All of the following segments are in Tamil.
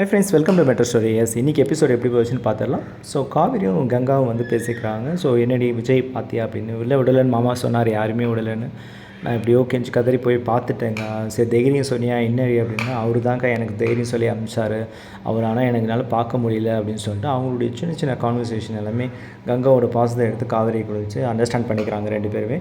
Hi friends welcome to better story S இன்றைக்கி எபிசோட் எப்படி போச்சுன்னு பார்த்துடலாம் ஸோ காவிரியும் கங்காவும் வந்து பேசிக்கிறாங்க. ஸோ என்னடி விஜய் பார்த்தியா அப்படின்னு. இல்லை விடலன்னு மாமா சொன்னார் யாருமே விடலைன்னு. நான் எப்படியோ கெஞ்சி கதறி போய் பார்த்துட்டேங்க. சரி தைரியம் சொன்னியா? என்ன அப்படின்னா அவர் தான்க்கா எனக்கு தைரியம் சொல்லி அனுப்பிச்சாரு அவர் ஆனால் எனக்கு என்னால் பார்க்க முடியல அப்படின்னு சொல்லிட்டு அவங்களுடைய சின்ன சின்ன கான்வர்சேஷன் எல்லாமே கங்காவோட பாசத்தை எடுத்து காதலியை கூட அண்டர்ஸ்டாண்ட் பண்ணிக்கிறாங்க ரெண்டு பேருமே.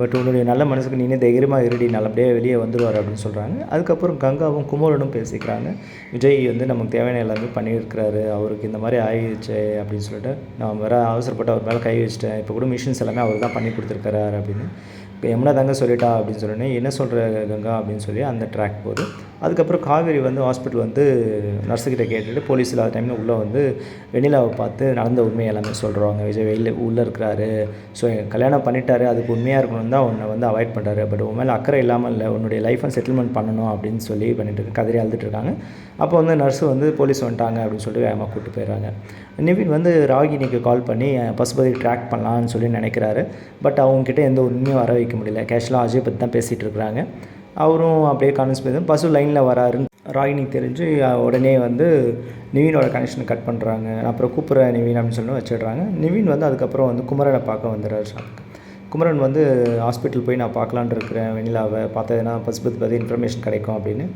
பட் உன்னுடைய நல்ல மனசுக்கு நீனே தைரியமாக இருடி நல்லபடியாக வெளியே வந்துடுவார் அப்படின்னு சொல்கிறாங்க அதுக்கப்புறம் கங்காவும் குமரனும் பேசிக்கிறாங்க. விஜய் வந்து நமக்கு தேவையான எல்லாமே பண்ணியிருக்கிறாரு. அவருக்கு இந்த மாதிரி ஆயிடுச்சு அப்படின்னு சொல்லிட்டு நான் வேறு அவசரப்பட்டு அவர் மேலே கை வச்சிட்டேன். இப்போ கூட மிஷின்ஸ் எல்லாமே அவர் தான் பண்ணி கொடுத்துருக்காரு அப்படின்னு இப்போ யமுனா தாங்க சொல்லிட்டா அப்படின்னு சொன்னோடனே என்ன சொல்கிற கங்கா அப்படின்னு சொல்லி அந்த ட்ராக் போகுது. அதுக்கப்புறம் காவேரி வந்து ஹாஸ்பிட்டல் வந்து நர்ஸுக்கிட்ட கேட்டுட்டு போலீஸ் இல்லாத டைமில் உள்ளே வந்து வெண்ணிலாவை பார்த்து நடந்த உண்மை எல்லாமே சொல்கிறாங்க விஜய் வெளியில் உள்ளே இருக்கிறாரு. ஸோ கல்யாணம் பண்ணிட்டாரு. அதுக்கு உண்மையாக இருக்கணும் தான் உன்னை வந்து அவாய்ட் பண்ணுறாரு பட் உன் மேலே அக்கறை இல்லாமல் இல்லை உன்னுடைய லைஃப்பை செட்டில்மெண்ட் பண்ணணும் அப்படின்னு சொல்லி பண்ணிட்டு இருக்கு கதறி அழுதுட்டுருக்காங்க அப்போ வந்து நர்ஸு வந்து போலீஸ் வந்துட்டாங்க அப்படின்னு சொல்லிட்டு வேகமாக கூப்பிட்டு போயிடுறாங்க. நிவின் வந்து ராகினிக்கு கால் பண்ணி பசுபதி ட்ராக் பண்ணலான்னு சொல்லி நினைக்கிறாரு. பட் அவங்கக்கிட்ட எந்த உண்மையும் வர வைக்க முடியல. கேஷுவலாக அஜய் பற்றி தான் பேசிகிட்டு இருக்கிறாங்க. அவரும் அப்படியே கான்வென்ஸ் பண்ணி பசு லைனில் வராருன்னு ராகினி தெரிஞ்சு உடனே வந்து நிவினோட கனெக்ஷனை கட் பண்ணுறாங்க அப்புறம் கூப்பிட்ற நிவின் அப்படின்னு சொல்லி வச்சிடுறாங்க. நிவின் வந்து அதுக்கப்புறம் வந்து குமரனை பார்க்க வந்துடுறாரு ஷாப்புக்கு குமரன் வந்து ஹாஸ்பிட்டல் போய் நான் பார்க்கலான்னு இருக்கிறேன் வெண்ணிலாவை பார்த்ததுன்னா பசுபதி பற்றி இன்ஃபர்மேஷன் கிடைக்கும் அப்படின்னு.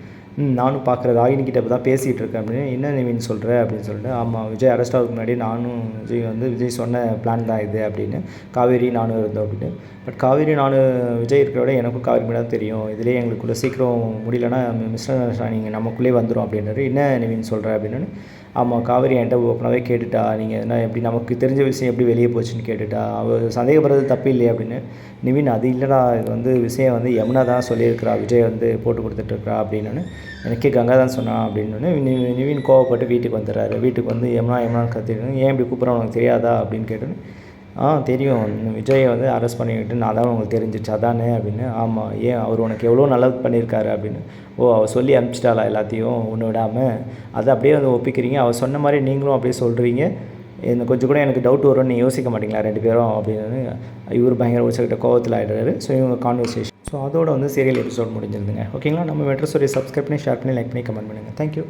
நானும் பார்க்குற ராகினிக்கிட்ட இப்போ தான் பேசிகிட்டு இருக்கேன் அப்படின்னு. என்ன நிவின் சொல்கிற அப்படின்னு சொல்லிட்டு ஆமாம் விஜய் அரெஸ்ட் முன்னாடி நானும் விஜய் வந்து விஜய் சொன்ன பிளான் தான் இது அப்படின்னு. காவேரி நானும் இருந்தோம் அப்படின்னு. பட் காவேரி நானும் விஜய் இருக்கிற விட எனக்கும் காவேரி மேடம் தெரியும். இதிலே எங்களுக்குள்ளே சீக்கிரம் முடியலன்னா மிஸ்டர் நீங்கள் நமக்குள்ளே வந்துடும் அப்படின்றாரு. என்ன நிவின் சொல்கிற அப்படின்னு. ஆமாம் காவேரி என்கிட்ட ஓப்பனாகவே கேட்டுட்டா நீங்கள் என்ன எப்படி நமக்கு தெரிஞ்ச விஷயம் எப்படி வெளியே போச்சுன்னு கேட்டுட்டா? அவள் சந்தேகப்படுறது தப்பு இல்லையே அப்படின்னு. நிவின் அது இல்லைடா இது வந்து விஷயம் வந்து யமுனா தான் சொல்லியிருக்கிறா விஜய் வந்து போட்டு கொடுத்துட்ருக்கா அப்படின்னு எனக்கே கங்கா தான் சொன்னான் அப்படின்னு நிவின் கோவப்பட்டு வீட்டுக்கு வந்துடுறாரு. வீட்டுக்கு வந்து யமுனா யமுனான்னு கத்திட்டு ஏன் இப்படி கூப்பிட்றோம் உனக்கு தெரியாதா? அப்படின்னு கேட்டோன்னு ஆ தெரியும். விஜயை வந்து அரெஸ்ட் பண்ணிக்கிட்டு நான் தான் உங்களுக்கு தெரிஞ்சிச்சு. அதானே அப்படின்னு. ஆமாம் ஏன் அவர் உனக்கு எவ்வளோ நல்லது பண்ணியிருக்காரு அப்படின்னு. ஓ அவள் சொல்லி அனுப்பிச்சிட்டாளா எல்லாத்தையும் ஒன்று விடாமல் அதை அப்படியே வந்து ஒப்பிக்கிறீங்க. அவள் சொன்ன மாதிரி நீங்களும் அப்படியே சொல்கிறீங்க இந்த கொஞ்சம் கூட எனக்கு டவுட் வரும்னு நீ யோசிக்க மாட்டீங்களா ரெண்டு பேரும் அப்படின்னு. இவர் பயங்கர உச்சக்கிட்ட கோவத்தில் ஆகிடுறாரு ஸோ இவங்க கான்வர்சேஷன் ஸோ அதோட வந்து சீரியல் எபிசோட் முடிஞ்சிருந்துங்க ஓகேங்களா நம்ம மெட்ரஸ் ஒரு சப்ஸ்கிரைப் பண்ணி ஷேர் பண்ணி லைக் பண்ணி கமெண்ட் பண்ணுங்கள் தேங்க்யூ